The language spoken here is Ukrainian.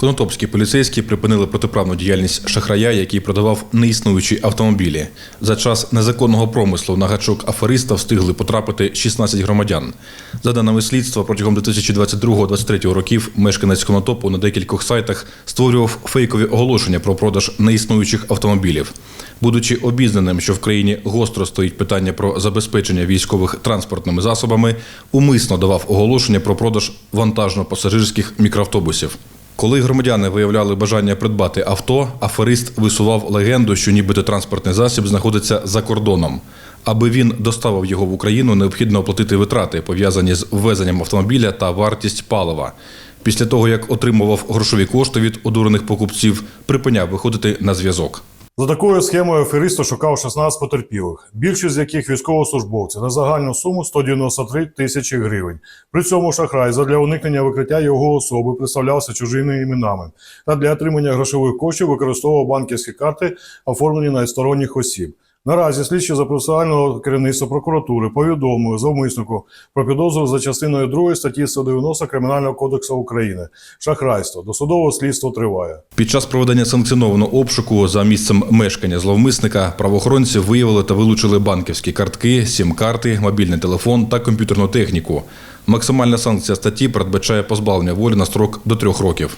Конотопські поліцейські припинили протиправну діяльність шахрая, який продавав неіснуючі автомобілі. За час незаконного промислу на гачок афериста встигли потрапити 16 громадян. За даними слідства, протягом 2022-2023 років мешканець Конотопу на декількох сайтах створював фейкові оголошення про продаж неіснуючих автомобілів. Будучи обізнаним, що в країні гостро стоїть питання про забезпечення військових транспортними засобами, умисно давав оголошення про продаж вантажно-пасажирських мікроавтобусів. Коли громадяни виявляли бажання придбати авто, аферист висував легенду, що нібито транспортний засіб знаходиться за кордоном. Аби він доставив його в Україну, необхідно оплатити витрати, пов'язані з ввезенням автомобіля та вартість палива. Після того, як отримував грошові кошти від одурених покупців, припиняв виходити на зв'язок. За такою схемою аферист шукав 16 потерпілих, більшість з яких військовослужбовці на загальну суму 193 тисячі гривень. При цьому шахрай задля уникнення викриття його особи представлявся чужими іменами та для отримання грошових коштів використовував банківські карти, оформлені на сторонніх осіб. Наразі слідчі за процесуального керівництва прокуратури повідомили зловмиснику про підозру за частиною 2 статті 190 Кримінального кодексу України. Шахрайство. Досудове слідство триває. Під час проведення санкціонованого обшуку за місцем мешкання зловмисника правоохоронці виявили та вилучили банківські картки, сім-карти, мобільний телефон та комп'ютерну техніку. Максимальна санкція статті передбачає позбавлення волі на строк до трьох років.